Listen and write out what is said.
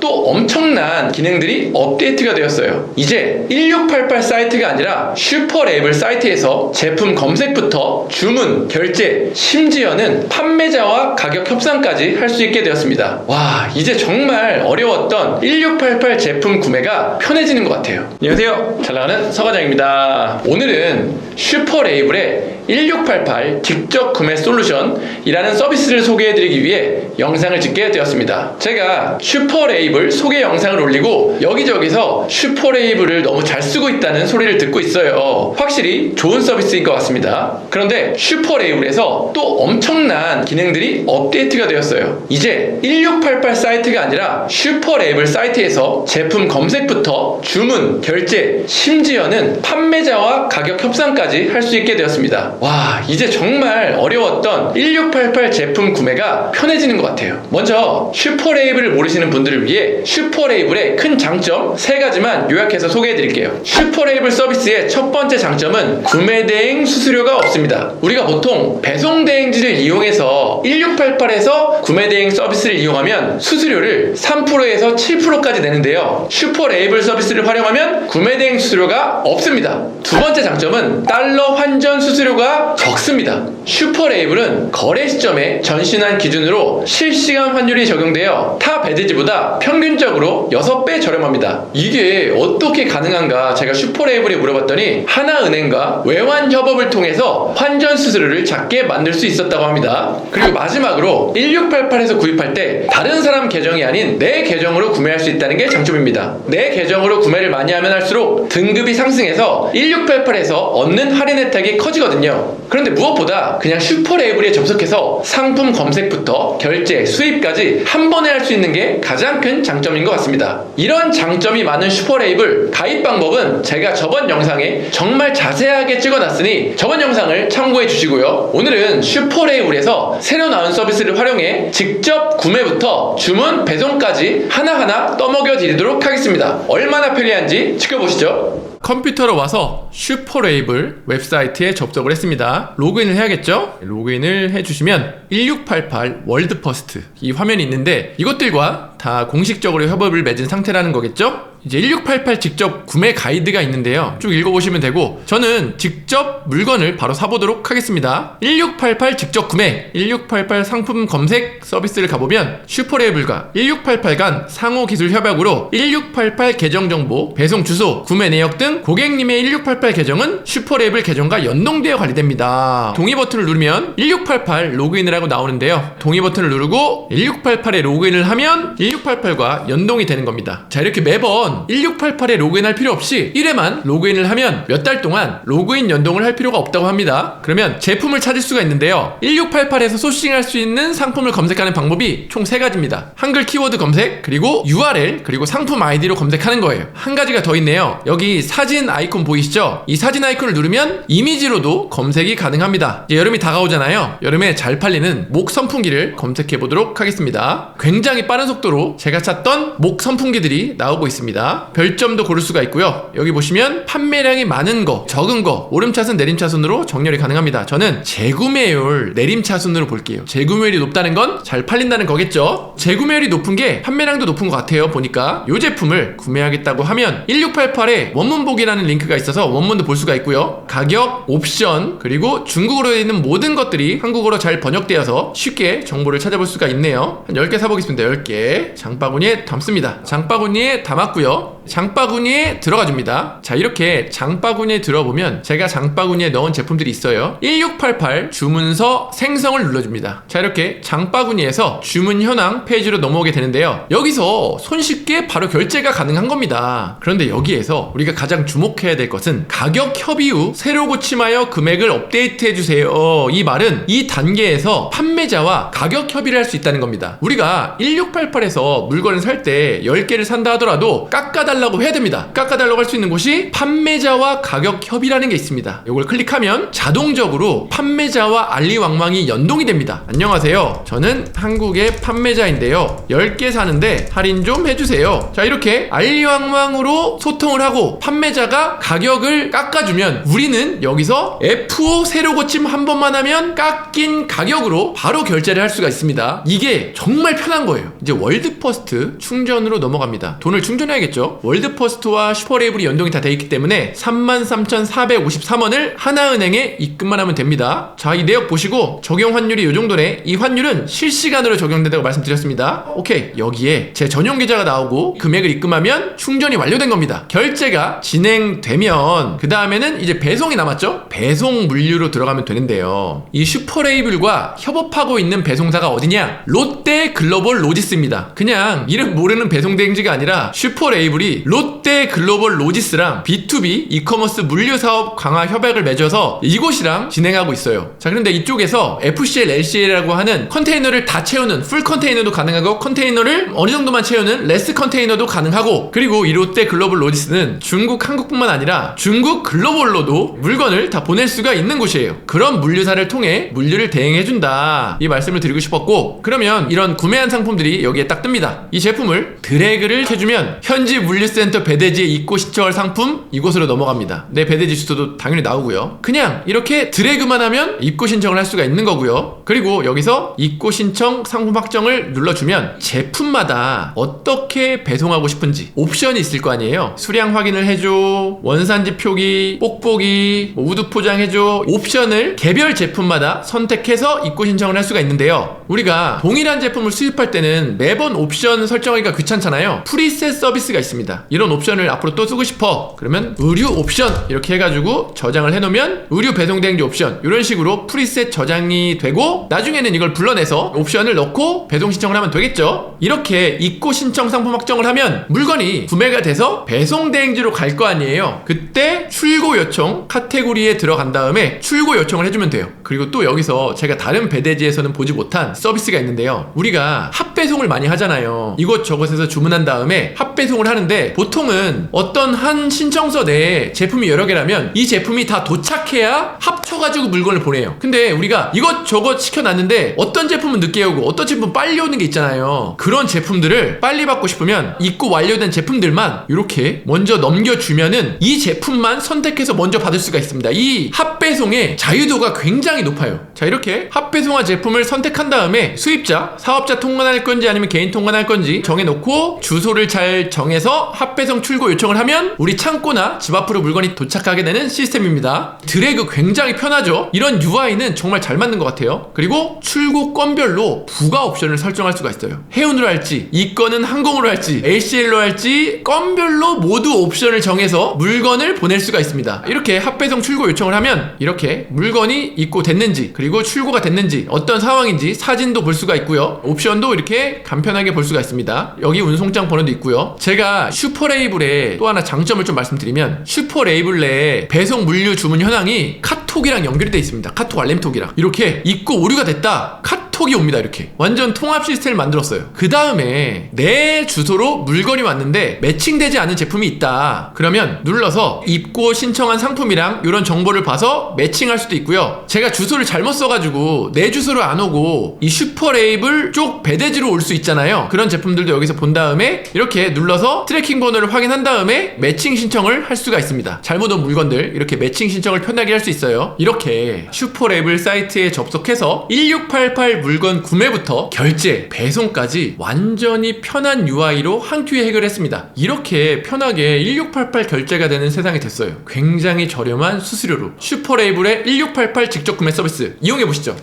또 엄청난 기능들이 업데이트가 되었어요. 이제 1688 사이트가 아니라 슈퍼레이블 사이트에서 제품 검색부터 주문, 결제, 심지어는 판매자와 가격 협상까지 할 수 있게 되었습니다. 와, 이제 정말 어려웠던 1688 제품 구매가 편해지는 것 같아요. 안녕하세요. 잘 나가는 서과장입니다. 오늘은 슈퍼레이블의 1688 직접 구매 솔루션이라는 서비스를 소개해드리기 위해 영상을 찍게 되었습니다. 제가 슈퍼레이블 소개 영상을 올리고 여기저기서 슈퍼레이블을 너무 잘 쓰고 있다는 소리를 듣고 있어요. 확실히 좋은 서비스인 것 같습니다. 그런데 슈퍼레이블에서 또 엄청난 기능들이 업데이트가 되었어요. 이제 1688 사이트가 아니라 슈퍼레이블 사이트에서 제품 검색부터 주문, 결제, 심지어는 판매자와 가격 협상까지 할 수 있게 되었습니다. 와, 이제 정말 어려웠던 1688 제품 구매가 편해지는 것 같아요. 먼저 슈퍼레이블을 모르시는 분들을 위해 슈퍼레이블의 큰 장점 세 가지만 요약해서 소개해 드릴게요. 슈퍼레이블 서비스의 첫 번째 장점은 구매 대행 수수료가 없습니다. 우리가 보통 배송 대행지를 이용해서 1688에서 구매 대행 서비스를 이용하면 수수료를 3%에서 7%까지 내는데요. 슈퍼레이블 서비스를 활용하면 구매 대행 수수료가 없습니다. 두 번째 장점은 달러 환전 수수료가 적습니다. 슈퍼레이블은 거래 시점에 전신한 기준으로 실시간 환율이 적용되어 타 배드지보다 평균적으로 6배 저렴합니다. 이게 어떻게 가능한가 제가 슈퍼레이블에 물어봤더니 하나은행과 외환 협업을 통해서 환전 수수료를 작게 만들 수 있었다고 합니다. 그리고 마지막으로 1688에서 구입할 때 다른 사람 계정이 아닌 내 계정으로 구매할 수 있다는 게 장점입니다. 내 계정으로 구매를 많이 하면 할수록 등급이 상승해서 1688에서 얻는 할인 혜택이 커지거든요. 그런데 무엇보다 그냥 슈퍼레이블에 접속해서 상품 검색부터 결제, 수입까지 한 번에 할 수 있는 게 가장 큰 장점인 것 같습니다. 이런 장점이 많은 슈퍼레이블 가입 방법은 제가 저번 영상에 정말 자세하게 찍어놨으니 저번 영상을 참고해 주시고요. 오늘은 슈퍼레이블에서 새로 나온 서비스를 활용해 직접 구매부터 주문, 배송까지 하나하나 떠먹여 드리도록 하겠습니다. 얼마나 편리한지 지켜보시죠. 컴퓨터로 와서 슈퍼레이블 웹사이트에 접속을 했습니다. 로그인을 해야겠죠? 로그인을 해주시면 1688 월드퍼스트 이 화면이 있는데 이것들과 다 공식적으로 협업을 맺은 상태라는 거겠죠? 이제 1688 직접 구매 가이드가 있는데요. 쭉 읽어보시면 되고 저는 직접 물건을 바로 사보도록 하겠습니다. 1688 직접 구매, 1688 상품 검색 서비스를 가보면 슈퍼레이블과 1688 간 상호 기술 협약으로 1688 계정 정보, 배송 주소, 구매 내역 등 고객님의 1688 계정은 슈퍼레이블 계정과 연동되어 관리됩니다. 동의 버튼을 누르면 1688 로그인을 하고 나오는데요. 동의 버튼을 누르고 1688에 로그인을 하면 1688과 연동이 되는 겁니다. 자, 이렇게 매번 1688에 로그인할 필요 없이 1회만 로그인을 하면 몇 달 동안 로그인 연동을 할 필요가 없다고 합니다. 그러면 제품을 찾을 수가 있는데요. 1688에서 소싱할 수 있는 상품을 검색하는 방법이 총세 가지입니다. 한글 키워드 검색, 그리고 URL, 그리고 상품 아이디로 검색하는 거예요. 한 가지가 더 있네요. 여기 사진 아이콘 보이시죠? 이 사진 아이콘을 누르면 이미지로도 검색이 가능합니다. 이제 여름이 다가오잖아요. 여름에 잘 팔리는 목 선풍기를 검색해 보도록 하겠습니다. 굉장히 빠른 속도로 제가 찾던 목 선풍기들이 나오고 있습니다. 별점도 고를 수가 있고요. 여기 보시면 판매량이 많은 거, 적은 거, 오름차순, 내림차순으로 정렬이 가능합니다. 저는 재구매율 내림차순으로 볼게요. 재구매율이 높다는 건 잘 팔린다는 거겠죠? 재구매율이 높은 게 판매량도 높은 것 같아요. 보니까 이 제품을 구매하겠다고 하면 1688에 원문보기라는 링크가 있어서 원문도 볼 수가 있고요. 가격, 옵션, 그리고 중국어로 되어 있는 모든 것들이 한국어로 잘 번역되어서 쉽게 정보를 찾아볼 수가 있네요. 한 10개 사보겠습니다. 10개. 장바구니에 담습니다. 장바구니에 담았고요. yo 장바구니에 들어가 줍니다. 자, 이렇게 장바구니에 들어보면 제가 장바구니에 넣은 제품들이 있어요. 1688 주문서 생성을 눌러줍니다. 자, 이렇게 장바구니에서 주문 현황 페이지로 넘어오게 되는데요. 여기서 손쉽게 바로 결제가 가능한 겁니다. 그런데 여기에서 우리가 가장 주목해야 될 것은 가격 협의 후 새로 고침하여 금액을 업데이트해 주세요. 이 말은 이 단계에서 판매자와 가격 협의를 할 수 있다는 겁니다. 우리가 1688에서 물건을 살 때 10개를 산다 하더라도 깎아달라 깎아달라고 해야 됩니다. 깎아달라고 할 수 있는 곳이 판매자와 가격 협의라는 게 있습니다. 이걸 클릭하면 자동적으로 판매자와 알리왕왕이 연동이 됩니다. 안녕하세요. 저는 한국의 판매자인데요. 10개 사는데 할인 좀 해주세요. 자, 이렇게 알리왕왕으로 소통을 하고 판매자가 가격을 깎아주면 우리는 여기서 F5 새로 고침 한 번만 하면 깎인 가격으로 바로 결제를 할 수가 있습니다. 이게 정말 편한 거예요. 이제 월드퍼스트 충전으로 넘어갑니다. 돈을 충전해야겠죠. 월드퍼스트와 슈퍼레이블이 연동이 다 돼 있기 때문에 33,453원을 하나은행에 입금만 하면 됩니다. 자, 이 내역 보시고 적용 환율이 이 정도네. 이 환율은 실시간으로 적용된다고 말씀드렸습니다. 오케이. 여기에 제 전용 계좌가 나오고 금액을 입금하면 충전이 완료된 겁니다. 결제가 진행되면 그 다음에는 이제 배송이 남았죠? 배송 물류로 들어가면 되는데요. 이 슈퍼레이블과 협업하고 있는 배송사가 어디냐? 롯데 글로벌 로지스입니다. 그냥 이름 모르는 배송 대행지가 아니라 슈퍼레이블이 롯데 글로벌 로지스랑 B2B 이커머스 물류 사업 강화 협약을 맺어서 이곳이랑 진행하고 있어요. 자, 그런데 이쪽에서 FCL, LCL이라고 하는 컨테이너를 다 채우는 풀 컨테이너도 가능하고 컨테이너를 어느 정도만 채우는 레스 컨테이너도 가능하고 그리고 이 롯데 글로벌 로지스는 중국, 한국뿐만 아니라 중국 글로벌로도 물건을 다 보낼 수가 있는 곳이에요. 그런 물류사를 통해 물류를 대행해준다. 이 말씀을 드리고 싶었고 그러면 이런 구매한 상품들이 여기에 딱 뜹니다. 이 제품을 드래그를 해주면 현지 물류 센터 배대지에 입고 신청할 상품 이곳으로 넘어갑니다. 내 배대지 주소도 당연히 나오고요. 그냥 이렇게 드래그만 하면 입고 신청을 할 수가 있는 거고요. 그리고 여기서 입고 신청 상품 확정을 눌러주면 제품마다 어떻게 배송하고 싶은지 옵션이 있을 거 아니에요. 수량 확인을 해줘, 원산지 표기, 뽁뽁이, 뭐 우드 포장 해줘. 옵션을 개별 제품마다 선택해서 입고 신청을 할 수가 있는데요. 우리가 동일한 제품을 수입할 때는 매번 옵션 설정하기가 귀찮잖아요. 프리셋 서비스가 있습니다. 이런 옵션을 앞으로 또 쓰고 싶어. 그러면 의류 옵션 이렇게 해가지고 저장을 해놓으면 의류 배송 대행지 옵션 이런 식으로 프리셋 저장이 되고 나중에는 이걸 불러내서 옵션을 넣고 배송 신청을 하면 되겠죠. 이렇게 입고 신청 상품 확정을 하면 물건이 구매가 돼서 배송 대행지로 갈 거 아니에요. 그때 출고 요청 카테고리에 들어간 다음에 출고 요청을 해주면 돼요. 그리고 또 여기서 제가 다른 배대지에서는 보지 못한 서비스가 있는데요. 우리가 합배송을 많이 하잖아요. 이곳저곳에서 주문한 다음에 합배송을 하는데 보통은 어떤 한 신청서 내에 제품이 여러 개라면 이 제품이 다 도착해야 합쳐가지고 물건을 보내요. 근데 우리가 이것저것 시켜놨는데 어떤 제품은 늦게 오고 어떤 제품은 빨리 오는 게 있잖아요. 그런 제품들을 빨리 받고 싶으면 입고 완료된 제품들만 이렇게 먼저 넘겨주면은 이 제품만 선택해서 먼저 받을 수가 있습니다. 이 합배송의 자유도가 굉장히 높아요. 자, 이렇게 합배송한 제품을 선택한 다음에 수입자, 사업자 통관할 건지 아니면 개인 통관할 건지 정해놓고 주소를 잘 정해서 합배송 출고 요청을 하면 우리 창고나 집 앞으로 물건이 도착하게 되는 시스템입니다. 드래그 굉장히 편하죠? 이런 UI는 정말 잘 맞는 것 같아요. 그리고 출고 건별로 부가 옵션을 설정할 수가 있어요. 해운으로 할지, 이 건은 항공으로 할지, LCL로 할지 건별로 모두 옵션을 정해서 물건을 보낼 수가 있습니다. 이렇게 합배송 출고 요청을 하면 이렇게 물건이 입고 됐는지 그리고 출고가 됐는지 어떤 상황인지 사진도 볼 수가 있고요. 옵션도 이렇게 간편하게 볼 수가 있습니다. 여기 운송장 번호도 있고요. 제가 슈퍼레이블의 또 하나 장점을 좀 말씀드리면 슈퍼레이블 내에 배송 물류 주문 현황이 카톡이랑 되어 있습니다. 카톡 알림톡이랑 이렇게 입고 오류가 됐다. 카톡 이 옵니다 이렇게. 완전 통합 시스템을 만들었어요. 그 다음에 내 주소로 물건이 왔는데 매칭되지 않은 제품이 있다. 그러면 눌러서 입고 신청한 상품이랑 이런 정보를 봐서 매칭할 수도 있고요. 제가 주소를 잘못 써가지고 내 주소로 안 오고 이 슈퍼레이블 쪽 배대지로 올 수 있잖아요. 그런 제품들도 여기서 본 다음에 이렇게 눌러서 트래킹 번호를 확인한 다음에 매칭 신청을 할 수가 있습니다. 잘못 온 물건들 이렇게 매칭 신청을 편하게 할 수 있어요. 이렇게 슈퍼레이블 사이트에 접속해서 1688 물건 구매부터 결제, 배송까지 완전히 편한 UI로 한 큐에 해결했습니다. 이렇게 편하게 1688 결제가 되는 세상이 됐어요. 굉장히 저렴한 수수료로 슈퍼레이블의 1688 직접 구매 서비스 이용해 보시죠.